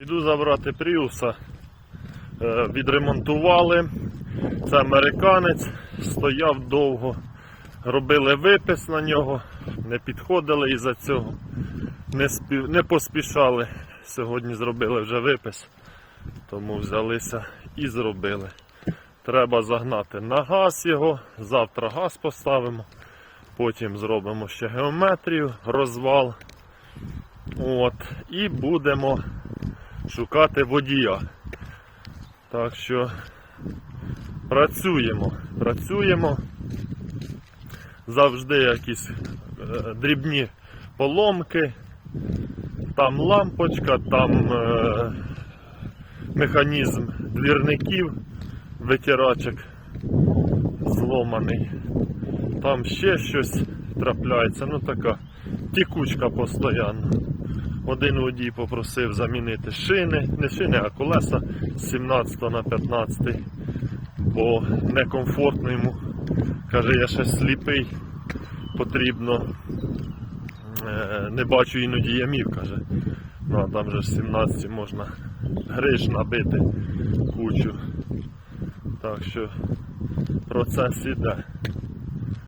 Йду забрати Пріуса. Е, Відремонтували. Це американець, стояв довго. Робили випис на нього, не підходили із-за цього. Не, спі... не поспішали. Сьогодні зробили вже випис, тому взялися і зробили. Треба загнати на газ його, завтра газ поставимо, потім зробимо ще геометрію, розвал. От, і будемо шукати водія. Так що працюємо, працюємо. Завжди якісь е, дрібні поломки. Там лампочка, там е, механізм двірників, витирачок зломаний. Там ще щось трапляється, ну така тікучка постійно. Один водій попросив замінити шини, не шини, а колеса з 17 на 15, бо некомфортно йому. Каже, я ще сліпий, потрібно. е, Не бачу іноді ямів, каже. Ну а там же ж 17 можна гриш набити кучу. Так що процес іде.